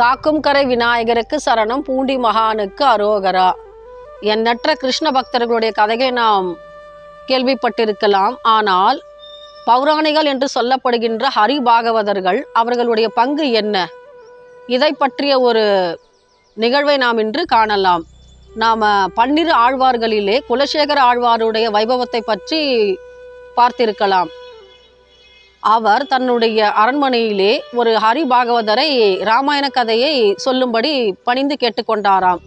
காக்கும் கரை விநாயகருக்கு சரணம் பூண்டி மகானுக்கு அரோகரா. எண்ணற்ற கிருஷ்ண பக்தர்களுடைய கதையை நாம் கேள்விப்பட்டிருக்கலாம். ஆனால் பௌராணிகள் என்று சொல்லப்படுகின்ற ஹரி பாகவதர்கள் அவர்களுடைய பங்கு என்ன? இதை பற்றிய ஒரு நிகழ்வை நாம் இன்று காணலாம். நாம் பன்னிரு ஆழ்வார்களிலே குலசேகர ஆழ்வாருடைய வைபவத்தை பற்றி பார்த்திருக்கலாம். அவர் தன்னுடைய அரண்மனையிலே ஒரு ஹரி பாகவதரை ராமாயண கதையை சொல்லும்படி பணிந்து கேட்டுக்கொண்டாராம்.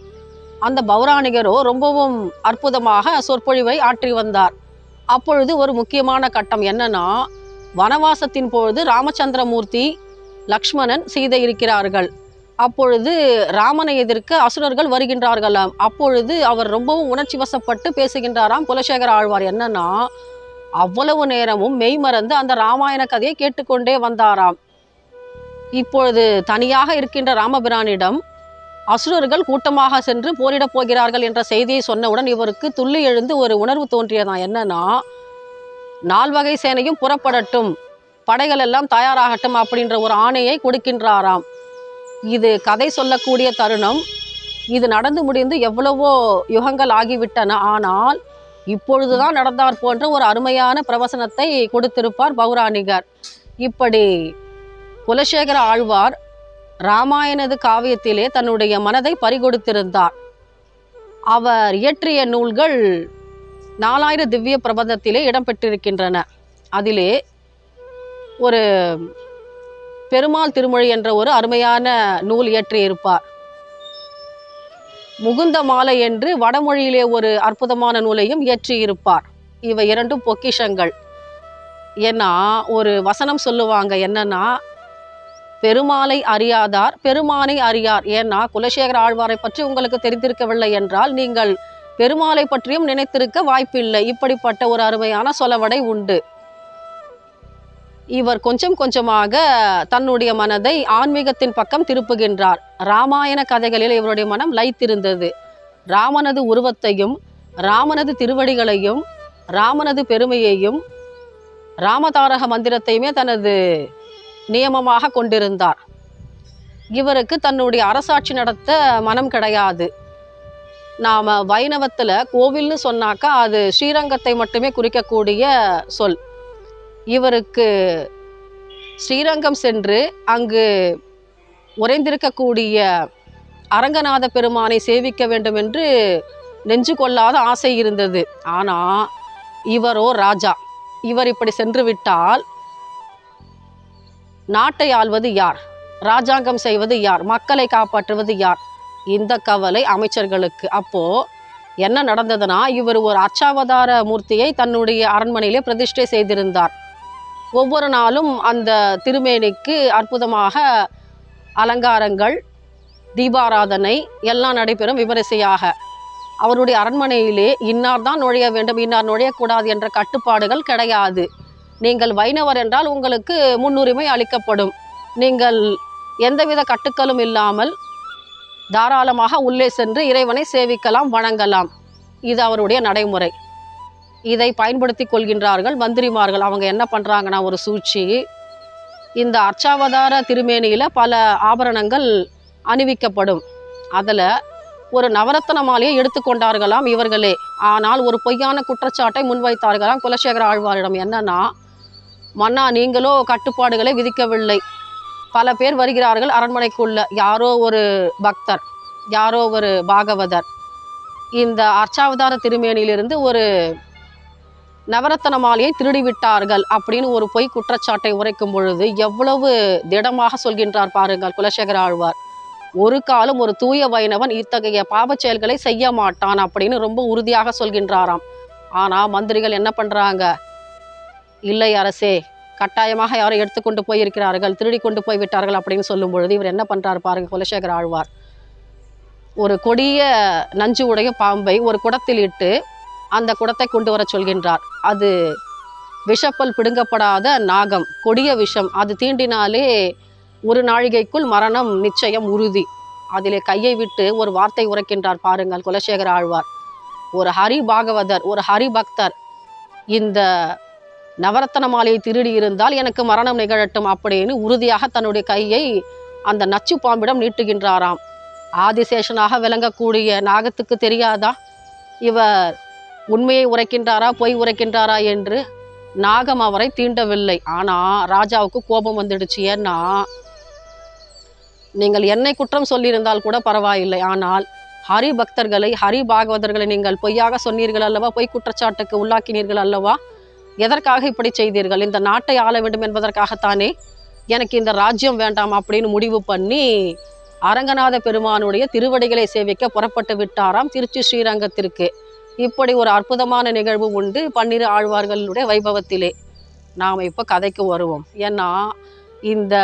அந்த பௌராணிகரோ ரொம்பவும் அற்புதமாக சொற்பொழிவை ஆற்றி வந்தார். அப்பொழுது ஒரு முக்கியமான கட்டம் என்னன்னா வனவாசத்தின் பொழுது ராமச்சந்திரமூர்த்தி லக்ஷ்மணன் சீதை இருக்கிறார்கள். அப்பொழுது ராமனை எதிர்க்க அசுரர்கள் வருகின்றார்களாம். அப்பொழுது அவர் ரொம்பவும் உணர்ச்சி வசப்பட்டு பேசுகின்றாராம். குலசேகர ஆழ்வார் என்னன்னா அவ்வளவு நேரமும் மெய்மறந்து அந்த ராமாயண கதையை கேட்டுக்கொண்டே வந்தாராம். இப்பொழுது தனியாக இருக்கின்ற ராமபிரானிடம் அசுரர்கள் கூட்டமாக சென்று போரிடப் போகிறார்கள் என்ற செய்தியை சொன்னவுடன் இவருக்கு துள்ளி எழுந்து ஒரு உணர்வு தோன்றியதான் என்னன்னா நால்வகை சேனையும் புறப்படட்டும் படைகள் எல்லாம் தயாராகட்டும் அப்படின்ற ஒரு ஆணையை கொடுக்கின்றாராம். இது கதை சொல்லக்கூடிய தருணம். இது நடந்து முடிந்து எவ்வளவோ யுகங்கள் ஆகிவிட்டன. ஆனால் இப்பொழுதுதான் நடந்தார் போன்ற ஒரு அருமையான பிரவசனத்தை கொடுத்திருப்பார் பௌராணிகர். இப்படி குலசேகர ஆழ்வார் ராமாயணது காவியத்திலே தன்னுடைய மனதை பறிகொடுத்திருந்தார். அவர் இயற்றிய நூல்கள் நாலாயிர திவ்ய பிரபந்தத்திலே இடம்பெற்றிருக்கின்றன. அதிலே ஒரு பெருமாள் திருமொழி என்ற ஒரு அருமையான நூல் இயற்றியிருப்பார். முகுந்த மாலை என்று வடமொழியிலே ஒரு அற்புதமான நூலையும் இயற்றியிருப்பார். இவை இரண்டும் பொக்கிஷங்கள். ஏன்னா ஒரு வசனம் சொல்லுவாங்க என்னன்னா பெருமாளை அறியாதார் பெருமானை அறியார். ஏன்னா குலசேகர ஆழ்வாரை பற்றி உங்களுக்கு தெரிந்திருக்கவில்லை என்றால் நீங்கள் பெருமாளை பற்றியும் நினைத்திருக்க வாய்ப்பில்லை. இப்படிப்பட்ட ஒரு அருமையான சொலவடை உண்டு. இவர் கொஞ்சம் கொஞ்சமாக தன்னுடைய மனதை ஆன்மீகத்தின் பக்கம் திருப்புகின்றார். ராமாயண கதைகளில் இவருடைய மனம் லைத்திருந்தது. ராமனது உருவத்தையும் ராமனது திருவடிகளையும் ராமனது பெருமையையும் ராமதாரக மந்திரத்தையுமே தனது நியமமாக கொண்டிருந்தார். இவருக்கு தன்னுடைய அரசாட்சி நடத்த மனம் கிடையாது. நாம் வைணவத்தில் கோவில்னு சொன்னாக்கா அது ஸ்ரீரங்கத்தை மட்டுமே குறிக்கக்கூடிய சொல். இவருக்கு ஸ்ரீரங்கம் சென்று அங்கு உறைந்திருக்கக்கூடிய அரங்கநாத பெருமானை சேவிக்க வேண்டும் என்று நெஞ்சு கொள்ளாத ஆசை இருந்தது. ஆனால் இவரோ ராஜா. இவர் இப்படி சென்று விட்டால் நாட்டை ஆள்வது யார்? ராஜாங்கம் செய்வது யார்? மக்களை காப்பாற்றுவது யார்? இந்த கவலை அமைச்சர்களுக்கு. அப்போ என்ன நடந்ததுன்னா இவர் ஒரு அச்சாவதார மூர்த்தியை தன்னுடைய அரண்மனையிலே பிரதிஷ்டை செய்திருந்தார். ஒவ்வொரு நாளும் அந்த திருமேனிக்கு அற்புதமாக அலங்காரங்கள் தீபாராதனை எல்லாம் நடைபெறும் விமரிசையாக. அவருடைய அரண்மனையிலே இன்னார் தான் நுழைய வேண்டும் இன்னார் நுழையக்கூடாது என்ற கட்டுப்பாடுகள் கிடையாது. நீங்கள் வைணவர் என்றால் உங்களுக்கு முன்னுரிமை அளிக்கப்படும். நீங்கள் எந்தவித கட்டுக்களும் இல்லாமல் தாராளமாக உள்ளே சென்று இறைவனை சேவிக்கலாம் வணங்கலாம். இது அவருடைய நடைமுறை. இதை பயன்படுத்தி கொள்கின்றார்கள். மந்திரிமார்கள் அவங்க என்ன பண்ணுறாங்கன்னா ஒரு சூழ்ச்சி. இந்த அர்ச்சாவதார திருமேனியில் பல ஆபரணங்கள் அணிவிக்கப்படும். அதில் ஒரு நவரத்ன மாலையை எடுத்துக்கொண்டார்களாம் இவர்களே. ஆனால் ஒரு பொய்யான குற்றச்சாட்டை முன்வைத்தார்களாம் குலசேகர ஆழ்வாரிடம். என்னன்னா மன்னா நீங்களோ கட்டுப்பாடுகளை விதிக்கவில்லை. பல பேர் வருகிறார்கள் அரண்மனைக்குள்ள. யாரோ ஒரு பக்தர் யாரோ ஒரு பாகவதர். இந்த அர்ச்சாவதார திருமேனியிலிருந்து ஒரு நவரத்தன மாலையை திருடி விட்டார்கள் அப்படின்னு ஒரு பொய் குற்றச்சாட்டை உரைக்கும் பொழுது எவ்வளவு திடமாக சொல்கின்றார் பாருங்கள் குலசேகர ஆழ்வார். ஒரு காலம் ஒரு தூய வைணவன் இத்தகைய பாவ செயல்களை செய்ய மாட்டான் அப்படின்னு ரொம்ப உறுதியாக சொல்கின்றாராம். ஆனால் மந்திரிகள் என்ன பண்ணுறாங்க இல்லை அரசே கட்டாயமாக யாரும் எடுத்துக்கொண்டு போயிருக்கிறார்கள் திருடி கொண்டு போய் விட்டார்கள் அப்படின்னு சொல்லும் பொழுது இவர் என்ன பண்ணுறாரு பாருங்க குலசேகர ஆழ்வார். ஒரு கொடிய நஞ்சு உடைய பாம்பை ஒரு குடத்தில் இட்டு அந்த குடத்தை கொண்டு வர சொல்கின்றார். அது விஷப்பல் பிடுங்கப்படாத நாகம் கொடிய விஷம். அது தீண்டினாலே ஒரு நாழிகைக்குள் மரணம் நிச்சயம் உறுதி. அதிலே கையை விட்டு ஒரு வார்த்தை உரைக்கின்றார் பாருங்கள் குலசேகர ஆழ்வார். ஒரு ஹரி பாகவதர் ஒரு ஹரி பக்தர் இந்த நவரத்தன மாலையை திருடி இருந்தால் எனக்கு மரணம் நிகழட்டும் அப்படின்னு உறுதியாக தன்னுடைய கையை அந்த நச்சு பாம்பிடம் நீட்டுகின்றாராம். ஆதிசேஷனாக விளங்கக்கூடிய நாகத்துக்கு தெரியாதா? இவர் உண்மையை உரைக்கின்றாரா பொய் உரைக்கின்றாரா என்று நாகம் அவரை தீண்டவில்லை. ஆனால் ராஜாவுக்கு கோபம் வந்துடுச்சு. ஏன்னா நீங்கள் என்னை குற்றம் சொல்லியிருந்தால் கூட பரவாயில்லை. ஆனால் ஹரி பக்தர்களை ஹரி பாகவதர்களை நீங்கள் பொய்யாக சொன்னீர்கள் அல்லவா? பொய் குற்றச்சாட்டுக்கு உள்ளாக்கினீர்கள் அல்லவா? எதற்காக இப்படி செய்தீர்கள்? இந்த நாட்டை ஆள வேண்டும் என்பதற்காகத்தானே எனக்கு இந்த ராஜ்யம் வேண்டாம் அப்படின்னு முடிவு பண்ணி அரங்கநாத பெருமானுடைய திருவடிகளை சேவிக்க புறப்பட்டு விட்டாராம் திருச்சி ஸ்ரீரங்கத்திற்கு. இப்படி ஒரு அற்புதமான நிகழ்வு உண்டு. பன்னிரு ஆழ்வார்களுடைய வைபவத்திலே நாம் இப்போ கதைக்கு வருவோம். ஏன்னா இந்த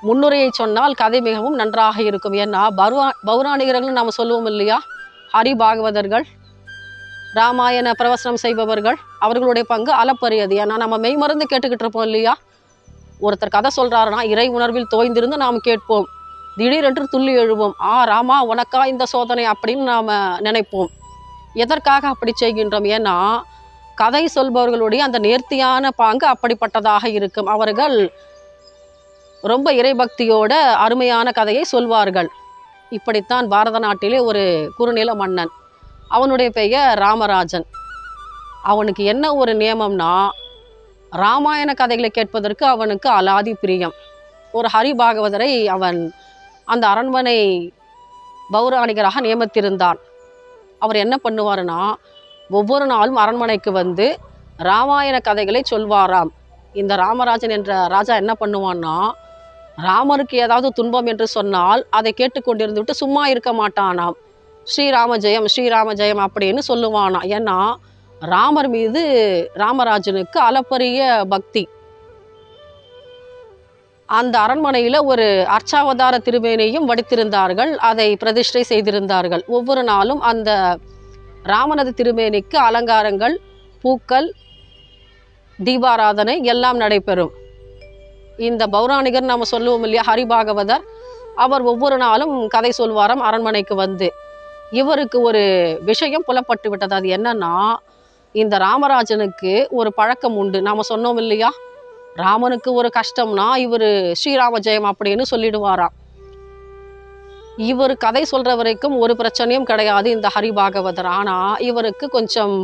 முன்னுரையை சொன்னால் கதை மிகவும் நன்றாக இருக்கும். ஏன்னா பருவா பௌராணிகர்கள் நாம் சொல்லுவோம் இல்லையா? ஹரி பாகவதர்கள் ராமாயண பிரவசனம் செய்பவர்கள் அவர்களுடைய பங்கு அளப்பரியது. ஏன்னா நம்ம மெய்மறந்து கேட்டுக்கிட்டு இருப்போம் இல்லையா? ஒருத்தர் கதை சொல்கிறாருன்னா இறை உணர்வில் தோய்ந்திருந்து நாம் கேட்போம். திடீரென்று துள்ளி எழுவோம். ஆ ராமா உனக்கா இந்த சோதனை? அப்படின்னு நாம் நினைப்போம். எதற்காக அப்படி செய்கின்றோம் ஏன்னா கதை சொல்பவர்களுடைய அந்த நேர்த்தியான பாங்கு அப்படிப்பட்டதாக இருக்கும். அவர்கள் ரொம்ப இறைபக்தியோட அருமையான கதையை சொல்வார்கள். இப்படித்தான் பாரத நாட்டிலே ஒரு குறுநில மன்னன். அவனுடைய பெயர் ராமராஜன். அவனுக்கு என்ன ஒரு நியமம்னா ராமாயண கதைகளை கேட்பதற்கு அவனுக்கு அலாதி பிரியம். ஒரு ஹரி பாகவதரை அவன் அந்த அரண்மனை பௌராணிகராக நியமித்திருந்தான். அவர் என்ன பண்ணுவாருன்னா ஒவ்வொரு நாளும் அரண்மனைக்கு வந்து ராமாயண கதைகளை சொல்வாராம். இந்த ராமராஜன் என்ற ராஜா என்ன பண்ணுவான்னா ராமருக்கு ஏதாவது துன்பம் என்று சொன்னால் அதை கேட்டுக்கொண்டிருந்து விட்டு சும்மா இருக்க மாட்டானாம். ஸ்ரீராம ஜெயம் ஸ்ரீராம ஜெயம் அப்படின்னு சொல்லுவானாம் ஏன்னா ராமர் மீது ராமராஜனுக்கு அளப்பரிய பக்தி. அந்த அரண்மனையில் ஒரு அர்ச்சாவதார திருமேனியும் வடித்திருந்தார்கள். அதை பிரதிஷ்டை செய்திருந்தார்கள். ஒவ்வொரு நாளும் அந்த ராமனது திருமேனிக்கு அலங்காரங்கள் பூக்கள் தீபாராதனை எல்லாம் நடைபெறும். இந்த பௌராணிகர் நாம் சொல்லுவோம் இல்லையா ஹரிபாகவதர்? அவர் ஒவ்வொரு நாளும் கதை சொல்வாராம் அரண்மனைக்கு வந்து. இவருக்கு ஒரு விஷயம் புலப்பட்டு விட்டது. அது என்னன்னா இந்த ராமராஜனுக்கு ஒரு பழக்கம் உண்டு. நாம் சொன்னோம் இல்லையா ராமனுக்கு ஒரு கஷ்டம்னா இவர் ஸ்ரீராம ஜெயம் அப்படின்னு சொல்லிடுவாராம். இவர் கதை சொல்கிற வரைக்கும் ஒரு பிரச்சனையும் கிடையாது இந்த ஹரிபாகவதர். ஆனால் இவருக்கு கொஞ்சம்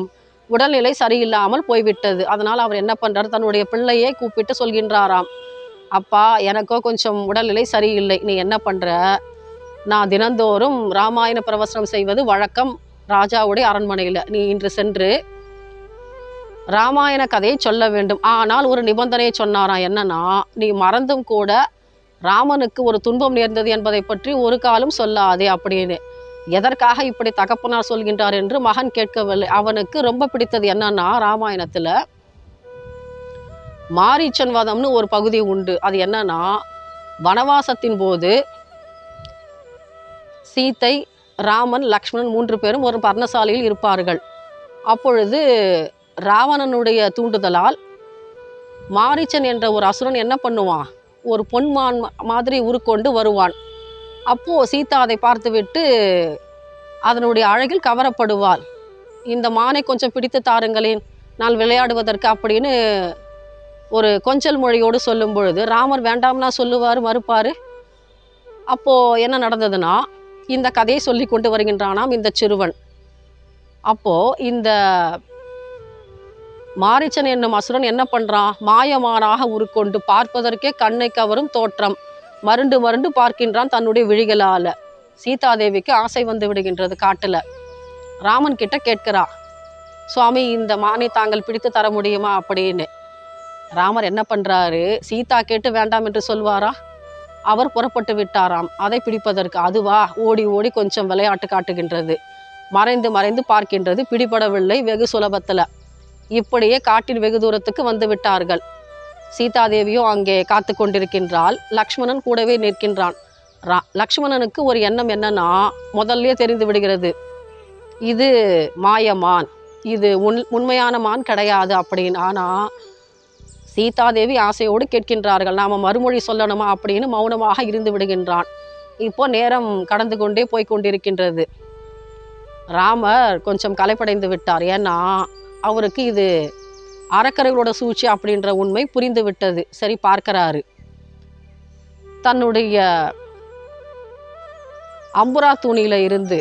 உடல்நிலை சரியில்லாமல் போய்விட்டது. அதனால் அவர் என்ன பண்ணுறாரு தன்னுடைய பிள்ளையை கூப்பிட்டு சொல்கின்றாராம். அப்பா எனக்கோ கொஞ்சம் உடல்நிலை சரியில்லை. நீ என்ன பண்ணுற நான் தினந்தோறும் ராமாயண பிரவசனம் செய்வது வழக்கம் ராஜாவுடைய அரண்மனையில். நீ இன்று சென்று ராமாயண கதையை சொல்ல வேண்டும். ஆனால் ஒரு நிபந்தனையை சொன்னாராம் என்னன்னா நீ மறந்தும் கூட ராமனுக்கு ஒரு துன்பம் நேர்ந்தது என்பதை பற்றி ஒரு காலம் சொல்லாதே அப்படின்னு. எதற்காக இப்படி தகப்பனார் சொல்கின்றார் என்று மகன் கேட்கவில்லை. அவனுக்கு ரொம்ப பிடித்தது என்னன்னா ராமாயணத்துல மாரீச்சன் வதம்னு ஒரு பகுதி உண்டு. அது என்னன்னா வனவாசத்தின் போது சீத்தை ராமன் லக்ஷ்மணன் மூன்று பேரும் ஒரு பர்ணசாலையில் இருப்பார்கள். அப்பொழுது ராவணனுடைய தூண்டுதலால் மாரிச்சன் என்ற ஒரு அசுரன் என்ன பண்ணுவான்? ஒரு பொன்மான் மாதிரி உருக்கொண்டு வருவான். அப்போ சீதா அதை பார்த்துவிட்டு அதனுடைய அழகில் கவரப்படுவாள். இந்த மானை கொஞ்சம் பிடித்து தாருங்களேன் நான் விளையாடுவதற்கு அப்படின்னு ஒரு கொஞ்சல் மொழியோடு சொல்லும் பொழுது ராமர் வேண்டாம்னா சொல்லுவார் மறுப்பார்? அப்போது என்ன நடந்ததுன்னா இந்த கதையை சொல்லி கொண்டு வருகின்றானாம் இந்த சிறுவன். அப்போது இந்த மாரிச்சன் என்னும் அசுரன் என்ன பண்ணுறான் மாயமானாக உருக்கொண்டு பார்ப்பதற்கே கண்ணை கவரும் தோற்றம். மருண்டு மருண்டு பார்க்கின்றான் தன்னுடைய விழிகளால். சீதாதேவிக்கு ஆசை வந்து விடுகின்றது காட்டில். ராமன் கிட்ட கேட்கிறா சுவாமி இந்த மானை தாங்கள் பிடித்து தர முடியுமா? அப்படின்னு. ராமர் என்ன பண்ணுறாரு சீதா கேட்டு வேண்டாம் என்று சொல்வாரா? அவர் புறப்பட்டு விட்டாராம். அதை பிடிப்பதற்கு அதுவா? ஓடி ஓடி கொஞ்சம் விளையாட்டு காட்டுகின்றது. மறைந்து மறைந்து பார்க்கின்றது. பிடிபடவில்லை. வெகு சுலபத்தில். இப்படியே காட்டின் வெகு தூரத்துக்கு வந்து விட்டார்கள். சீதாதேவியும் அங்கே காத்து கொண்டிருக்கின்றாள். லக்ஷ்மணன் கூடவே நிற்கின்றான். ரா லக்ஷ்மணனுக்கு ஒரு எண்ணம் என்னன்னா முதல்லயே தெரிந்து விடுகிறது. இது மாயமான் இது உண் உண்மையான மான் கிடையாது அப்படின்னு. ஆனால் சீதாதேவி ஆசையோடு கேட்கின்றார்கள். நாம் மறுமொழி சொல்லணுமா அப்படின்னு மௌனமாக இருந்து விடுகின்றான். இப்போ நேரம் கடந்து கொண்டே போய் கொண்டிருக்கின்றது. ராமர் கொஞ்சம் கலைப்படைந்து விட்டார். ஏன்னா அவருக்கு இது அரக்கர்களோட சூழ்ச்சி அப்படின்ற உண்மை புரிந்து விட்டது சரி பார்க்கிறாரு. தன்னுடைய அம்புரா தூணியில இருந்து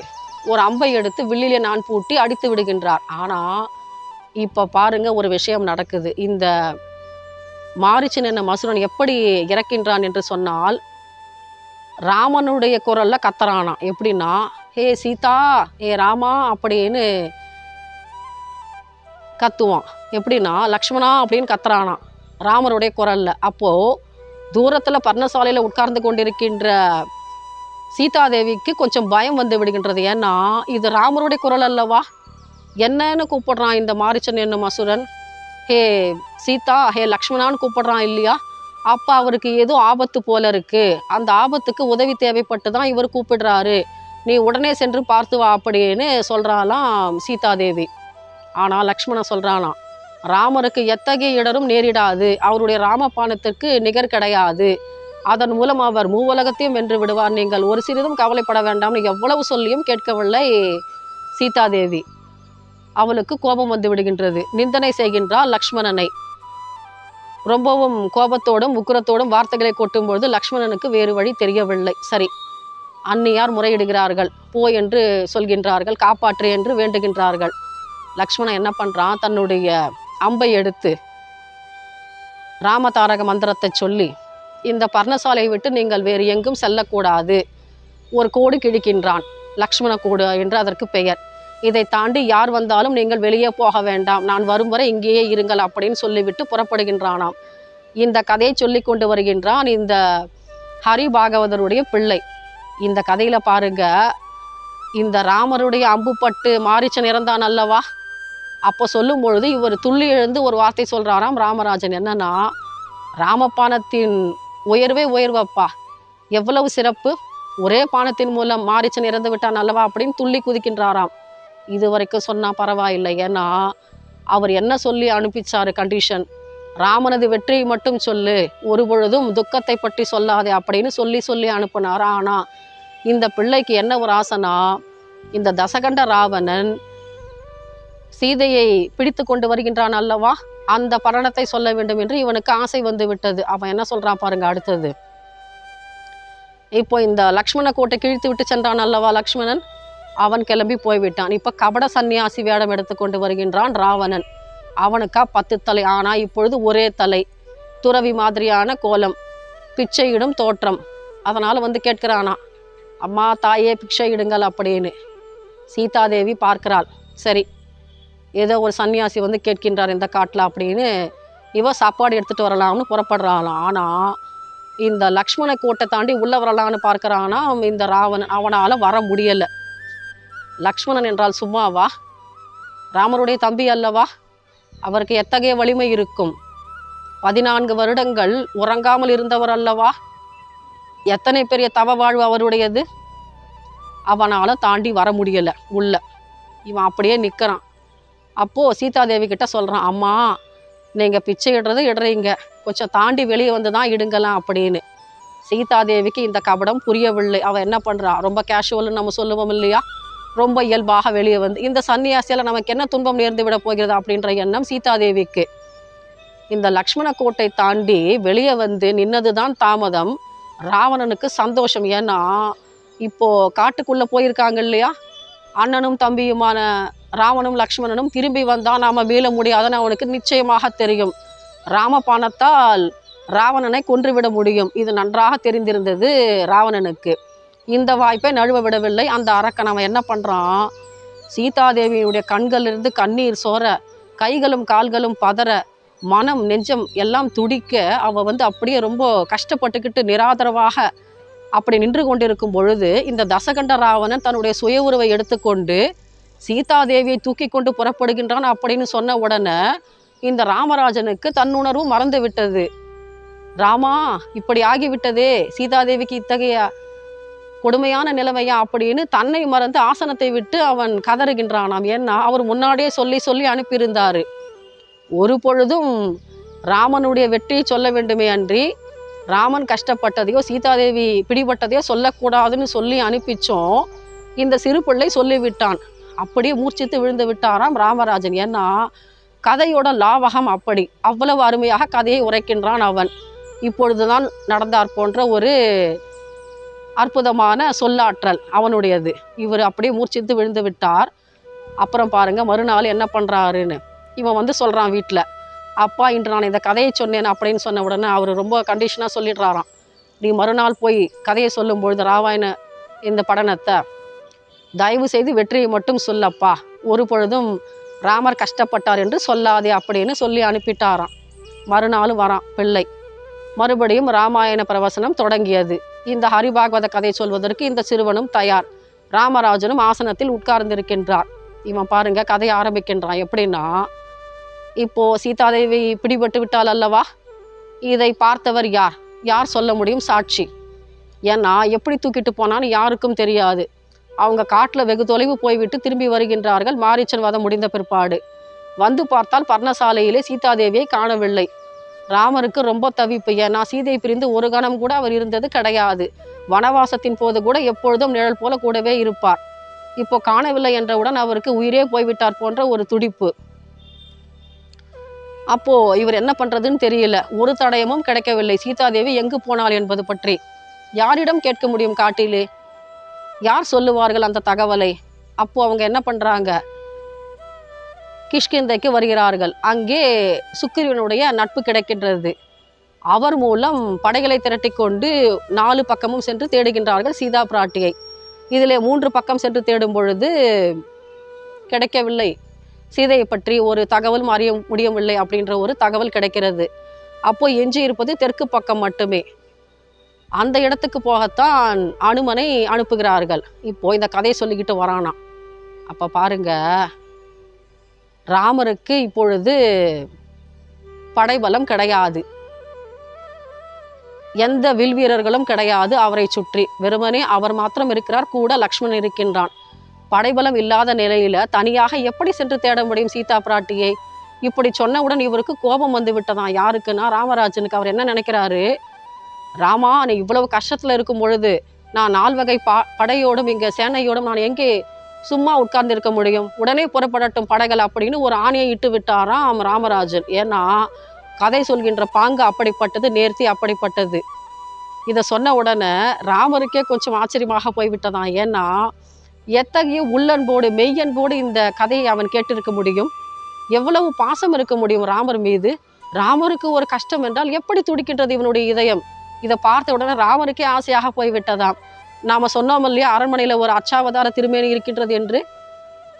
ஒரு அம்பை எடுத்து வில்லிலே நான் பூட்டி அடித்து விடுகின்றார். ஆனா இப்ப பாருங்க ஒரு விஷயம் நடக்குது. இந்த மாரிச்சன் என்ன மசுரன் எப்படி இறக்கின்றான் என்று சொன்னால் ராமனுடைய குரல்ல கத்துறானாம் எப்படின்னா ஹே சீதா ஏ ராமா அப்படின்னு கத்துவான். எப்படின்னா லக்ஷ்மணா அப்படின்னு கத்துறானா. ராமருடைய குரலில். அப்போது தூரத்தில் பர்ணசாலையில் உட்கார்ந்து கொண்டிருக்கின்ற சீதாதேவிக்கு கொஞ்சம் பயம் வந்து விடுகின்றது. ஏன்னா இது ராமருடைய குரல் அல்லவா? என்னன்னு கூப்பிடுறான் இந்த மாரிச்சன் என்னும் அசுரன். ஹே சீதா ஹே லக்ஷ்மணான்னு கூப்பிடுறான் இல்லையா? அப்போ அவருக்கு ஏதோ ஆபத்து போல இருக்குது அந்த ஆபத்துக்கு உதவி தேவைப்பட்டு தான் இவர் கூப்பிடுறாரு. நீ உடனே சென்று பார்த்து வா அப்படின்னு சொல்றாளாம் சீதாதேவி. ஆனால் லக்ஷ்மணன் சொல்கிறானா ராமருக்கு எத்தகைய இடரும் நேரிடாது. அவருடைய ராமபானத்திற்கு நிகர் கிடையாது. அதன் மூலம் அவர் மூவலகத்தையும் வென்று விடுவார். நீங்கள் ஒரு சிறிதும் கவலைப்பட வேண்டாம்னு எவ்வளவு சொல்லியும் கேட்கவில்லை சீதாதேவி. அவளுக்கு கோபம் வந்து விடுகின்றது. நிந்தனை செய்கின்றாள் லக்ஷ்மணனை. ரொம்பவும் கோபத்தோடும் உக்கிரத்தோடும் வார்த்தைகளை கொட்டும்பொழுது லக்ஷ்மணனுக்கு வேறு வழி தெரியவில்லை. சரி அன்னியார் முறையிடுகிறார்கள். போ என்று சொல்கின்றார்கள். காப்பாற்று என்று வேண்டுகின்றார்கள். லக்ஷ்மணன் என்ன பண்ணுறான் தன்னுடைய அம்பை எடுத்து ராமதாரக மந்திரத்தை சொல்லி இந்த பர்ணசாலையை விட்டு நீங்கள் வேறு எங்கும் செல்லக்கூடாது. ஒரு கோடு கிழிக்கின்றான் லக்ஷ்மண கோடு என்று அதற்கு பெயர். இதை தாண்டி யார் வந்தாலும் நீங்கள் வெளியே போக வேண்டாம். நான் வரும் வரை இங்கேயே இருங்கள் அப்படின்னு சொல்லிவிட்டு புறப்படுகின்றானாம். இந்த கதையை சொல்லி கொண்டு வருகின்றான் இந்த ஹரி பாகவதருடைய பிள்ளை. இந்த கதையில் பாருங்க இந்த ராமருடைய அம்புப்பட்டு மாரிச்சன் இறந்தான் அல்லவா? அப்போ சொல்லும் பொழுது இவர் துள்ளி எழுந்து ஒரு வார்த்தை சொல்கிறாராம் ராமராஜன் என்னன்னா ராமபானத்தின் உயர்வே உயர்வப்பா. எவ்வளவு சிறப்பு. ஒரே பானத்தின் மூலம் மாரிச்சன் இறந்து விட்டான் அல்லவா? அப்படின்னு துள்ளி குதிக்கின்றாராம். இது வரைக்கும் சொன்னால் பரவாயில்லை. ஏன்னா அவர் என்ன சொல்லி அனுப்பிச்சாரு கண்டிஷன் ராமனது வெற்றியை மட்டும் சொல்லு. ஒரு பொழுதும் துக்கத்தை பற்றி சொல்லாதே அப்படின்னு சொல்லி சொல்லி அனுப்புனார்? ஆனால் இந்த பிள்ளைக்கு என்ன ஒரு ஆசைனா இந்த தசகண்ட ராவணன் சீதையை பிடித்து கொண்டு வருகின்றான் அல்லவா? அந்த பரணத்தை சொல்ல வேண்டும் என்று இவனுக்கு ஆசை வந்து விட்டது அவன் என்ன சொல்றான் பாருங்க அடுத்தது. இப்போ இந்த லக்ஷ்மண கோட்டை கிழித்து விட்டு சென்றான் அல்லவா லக்ஷ்மணன்? அவன் கிளம்பி போய்விட்டான். இப்ப கபட சன்னியாசி வேடம் எடுத்துக்கொண்டு வருகின்றான் ராவணன். அவனுக்கா பத்து தலை. ஆனா இப்பொழுது ஒரே தலை. துறவி மாதிரியான கோலம். பிச்சையிடும் தோற்றம். அதனால வந்து கேட்கிறானா அம்மா தாயே பிச்சை இடுங்கள் அப்படின்னு. சீதாதேவி பார்க்கிறாள். சரி ஏதோ ஒரு சன்னியாசி வந்து கேட்கின்றார் இந்த காட்டில் அப்படின்னு. இவ சாப்பாடு எடுத்துகிட்டு வரலாம்னு புறப்படுறாளாம். ஆனால் இந்த லக்ஷ்மண கோட்டை தாண்டி உள்ளே வரலான்னு பார்க்குறான்னா இந்த ராவணன் அவனால் வர முடியலை. லக்ஷ்மணன் என்றால் சும்மாவா? ராமருடைய தம்பி அல்லவா? அவருக்கு எத்தகைய வலிமை இருக்கும்? பதினான்கு வருடங்கள் உறங்காமல் இருந்தவர் அல்லவா? எத்தனை பெரிய தவ வாழ்வு அவருடையது? அவனால் தாண்டி வர முடியலை உள்ள. இவன் அப்படியே நிற்கிறான் அப்போது சீதாதேவி கிட்ட சொல்கிறான் அம்மா நீங்கள் பிச்சை இடுறது இடுறீங்க கொஞ்சம் தாண்டி வெளியே வந்து தான் இடுங்கலாம் அப்படின்னு. சீதாதேவிக்கு இந்த கபடம் புரியவில்லை. அவள் என்ன பண்ணுறா ரொம்ப கேஷுவல்னு நம்ம சொல்லுவோம் இல்லையா? ரொம்ப இயல்பாக வெளியே வந்து இந்த சன்னியாசியில் நமக்கு என்ன துன்பம் நேர்ந்து விட போகிறது? அப்படின்ற எண்ணம் சீதாதேவிக்கு. இந்த லக்ஷ்மண கோட்டை தாண்டி வெளியே வந்து நின்னதுதான் தாமதம். ராவணனுக்கு சந்தோஷம். ஏன்னா இப்போ காட்டுக்குள்ளே போயிருக்காங்க இல்லையா? அண்ணனும் தம்பியுமான ராவனும் லக்ஷ்மணனும் திரும்பி வந்தால் நாம் மீள முடியாதுன்னு அவனுக்கு நிச்சயமாக தெரியும். ராமபானத்தால் ராவணனை கொன்றுவிட முடியும். இது நன்றாக தெரிந்திருந்தது ராவணனுக்கு. இந்த வாய்ப்பை நழுவ விடவில்லை. அந்த அரக்கன் அவன் என்ன பண்ணுறான் சீதாதேவியுடைய கண்களிலிருந்து கண்ணீர் சோர கைகளும் கால்களும் பதற மனம் நெஞ்சம் எல்லாம் துடிக்க அவ வந்து அப்படியே ரொம்ப கஷ்டப்பட்டுக்கிட்டு நிராதரவாக அப்படி நின்று கொண்டிருக்கும் பொழுது இந்த தசகண்ட ராவணன் தன்னுடைய சுய உருவை எடுத்துக்கொண்டு சீதாதேவியை தூக்கி கொண்டு புறப்படுகின்றான் அப்படின்னு சொன்ன உடனே இந்த ராமராஜனுக்கு தன்னுணர்வு மறந்து விட்டது. ராமா இப்படி ஆகிவிட்டதே. சீதாதேவிக்கு இத்தகைய கொடுமையான நிலைமையா அப்படின்னு தன்னை மறந்து ஆசனத்தை விட்டு அவன் கதறுகின்றானாம். ஏன்னா அவர் முன்னாடியே சொல்லி சொல்லி அனுப்பியிருந்தாரு. ஒரு பொழுதும் ராமனுடைய வெற்றியை சொல்ல வேண்டுமே அன்றி ராமன் கஷ்டப்பட்டதையோ சீதாதேவி பிடிபட்டதையோ சொல்லக்கூடாதுன்னு சொல்லி அனுப்பிச்சோம் இந்த சிறு பிள்ளை சொல்லிவிட்டான். அப்படியே மூர்ச்சித்து விழுந்து விட்டாராம் ராமராஜன். ஏன்னா கதையோட லாவகம் அப்படி. அவ்வளவு அருமையாக கதையை உரைக்கின்றான் அவன். இப்பொழுதுதான் நடந்தார் போன்ற ஒரு அற்புதமான சொல்லாற்றல் அவனுடையது. இவர் அப்படியே மூர்ச்சித்து விழுந்து விட்டார். அப்புறம் பாருங்க மறுநாள் என்ன பண்ணுறாருன்னு இவன் வந்து சொல்கிறான் வீட்டில் அப்பா இன்று நான் இந்த கதையை சொன்னேன் அப்படின்னு சொன்ன உடனே அவர் ரொம்ப கண்டிஷனாக சொல்லிடுறாராம். நீ மறுநாள் போய் கதையை சொல்லும் பொழுது ராமாயண இந்த படனத்தை தயவு செய்து வெற்றியை மட்டும் சொல்லப்பா. ஒரு பொழுதும் ராமர் கஷ்டப்பட்டார் என்று சொல்லாதே அப்படின்னு சொல்லி அனுப்பிட்டாராம். மறுநாள் வரான் பிள்ளை. மறுபடியும் ராமாயண பிரவசனம் தொடங்கியது. இந்த ஹரிபாகவத கதை சொல்வதற்கு இந்த சிறுவனும் தயார். ராமராஜனும் ஆசனத்தில் உட்கார்ந்திருக்கின்றார். இவன் பாருங்க கதை ஆரம்பிக்கின்றான். எப்படின்னா இப்போ சீதாதேவி பிடிபட்டு விட்டால் அல்லவா? இதை பார்த்தவர் யார்? யார் சொல்ல முடியும்? சாட்சி. ஏன்னா எப்படி தூக்கிட்டு போனான்னு யாருக்கும் தெரியாது. அவங்க காட்டில் வெகு தொலைவு போய்விட்டு திரும்பி வருகின்றார்கள். மாரீச்சன் வதம் முடிந்த பிற்பாடு. வந்து பார்த்தால் பர்ணசாலையிலே சீதாதேவியை காணவில்லை. ராமருக்கு ரொம்ப தவிப்பு. ஏன்னா சீதை பிரிந்து ஒரு கணம் கூட அவர் இருந்தது கிடையாது. வனவாசத்தின் போது கூட எப்பொழுதும் நிழல் போல கூடவே இருப்பார். இப்போ காணவில்லை என்றவுடன் அவருக்கு உயிரே போய்விட்டார் போன்ற ஒரு துடிப்பு. அப்போ இவர் என்ன பண்றதுன்னு தெரியல. ஒரு தடயமும் கிடைக்கவில்லை. சீதாதேவி எங்கு போனாள் என்பது பற்றி. யாரிடம் கேட்க முடியும் காட்டிலே? யார் சொல்லுவார்கள் அந்த தகவலை? அப்போ அவங்க என்ன பண்றாங்க? கிஷ்கிந்தைக்கு வருகிறார்கள். அங்கே சுக்கிரவனுடைய நட்பு கிடைக்கின்றது. அவர் மூலம் படைகளை திரட்டி கொண்டு நாலு பக்கமும் சென்று தேடுகின்றார்கள் சீதா பிராட்டியை. இதில் மூன்று பக்கம் சென்று தேடும் பொழுது கிடைக்கவில்லை. சீதையை பற்றி ஒரு தகவலும் அறிய முடியவில்லை அப்படின்ற ஒரு தகவல் கிடைக்கிறது. அப்போ எஞ்சி இருப்பது தெற்கு பக்கம் மட்டுமே. அந்த இடத்துக்கு போகத்தான் அனுமனை அனுப்புகிறார்கள். இப்போ இந்த கதையை சொல்லிக்கிட்டு வரானா. அப்போ பாருங்க ராமருக்கு இப்பொழுது படைபலம் கிடையாது. எந்த வில் வீரர்களும் கிடையாது அவரை சுற்றி. வெறுமனே அவர் மாத்திரம் இருக்கிறார் கூட லக்ஷ்மணன் இருக்கின்றான். படைபலம் இல்லாத நிலையில தனியாக எப்படி சென்று தேட முடியும் சீதா பிராட்டியை? இப்படி சொன்னவுடன் இவருக்கு கோபம் வந்து விட்டதான் யாருக்குன்னா ராமராஜனுக்கு. அவர் என்ன நினைக்கிறாரு? ராமா நீ இவ்வளவு கஷ்டத்தில் இருக்கும் பொழுது நான் நால்வகை பா படையோடும் இங்கே சேனையோடும் நான் எங்கே சும்மா உட்கார்ந்து இருக்க முடியும்? உடனே புறப்படட்டும் படைகள் அப்படின்னு ஒரு ஆணையை இட்டு விட்டாராம் ராமராஜன். ஏன்னா கதை சொல்கின்ற பாங்கு அப்படிப்பட்டது நேர்த்தி அப்படிப்பட்டது. இதை சொன்ன உடனே ராமருக்கே கொஞ்சம் ஆச்சரியமாக போய்விட்டதான் ஏன்னா எத்தகைய உள்ளன்போடு மெய்யன்போடு இந்த கதையை அவன் கேட்டிருக்க முடியும்? எவ்வளவு பாசம் இருக்க முடியும் ராமர் மீது? ராமருக்கு ஒரு கஷ்டம் என்றால் எப்படி துடிக்கின்றது இவனுடைய இதயம்? இதை பார்த்த உடனே ராமருக்கே ஆசையாக போய்விட்டதாம். நாம சொன்னோம் இல்லையா அரண்மனையில் ஒரு அச்சாவதார திருமேனி இருக்கின்றது என்று?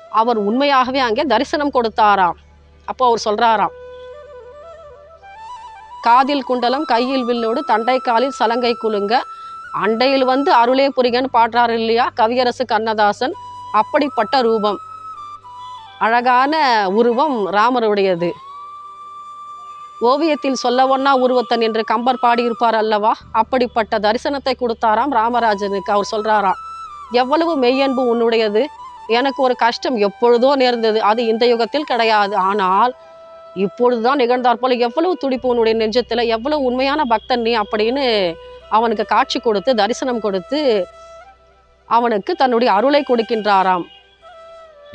அவர் உண்மையாகவே அங்கே தரிசனம் கொடுத்தாராம். அப்போ அவர் சொல்றாராம் காதில் குண்டலம் கையில் வில்லோடு தண்டை காலில் சலங்கை குலுங்க அண்டையில் வந்து அருளே புரிகன் பாடுறாரு இல்லையா கவியரசு கண்ணதாசன் அப்படிப்பட்ட ரூபம். அழகான உருவம் ராமருடையது. ஓவியத்தில் சொல்லவொன்னா உருவத்தன் என்று கம்பர் பாடியிருப்பார் அல்லவா? அப்படிப்பட்ட தரிசனத்தை கொடுத்தாராம் ராமராஜனுக்கு. அவர் சொல்றாராம் எவ்வளவு மெய்யன்பு உன்னுடையது. எனக்கு ஒரு கஷ்டம் எப்பொழுதோ நேர்ந்தது. அது இந்த யுகத்தில் கிடையாது. ஆனால் இப்பொழுதுதான் நிகழ்ந்தாற் போல எவ்வளவு துடிப்பு உன்னுடைய நெஞ்சத்தில் எவ்வளவு உண்மையான பக்தன் நீ அப்படின்னு அவனுக்கு காட்சி கொடுத்து தரிசனம் கொடுத்து அவனுக்கு தன்னுடைய அருளை கொடுக்கின்றாராம்.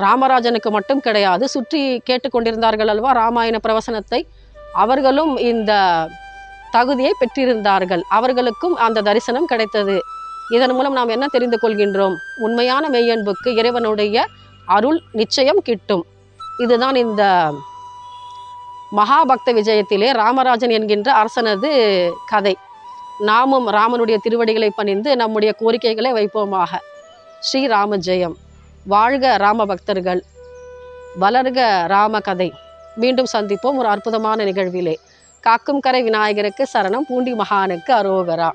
ராமராஜனுக்கு மட்டும் கிடையாது. சுற்றி கேட்டுக்கொண்டிருந்தார்கள் அல்வா ராமாயண பிரவசனத்தை? அவர்களும் இந்த தகுதியை பெற்றிருந்தார்கள். அவர்களுக்கும் அந்த தரிசனம் கிடைத்தது. இதன் மூலம் நாம் என்ன தெரிந்து கொள்கின்றோம்? உண்மையான மெய்யன்புக்கு இறைவனுடைய அருள் நிச்சயம் கிட்டும். இதுதான் இந்த மகாபக்த விஜயத்திலே ராமராஜன் என்கின்ற அரசனது கதை. நாமும் ராமனுடைய திருவடிகளை பணிந்து நம்முடைய கோரிக்கைகளை வைப்போமாக. ஸ்ரீராம ஜெயம். வாழ்க ராம பக்தர்கள். வளர்க ராம கதை. மீண்டும் சந்திப்போம் ஒரு அற்புதமான நிகழ்விலே. காக்கும் கரை விநாயகருக்கு சரணம் பூண்டி மகானுக்கு அரோகரா.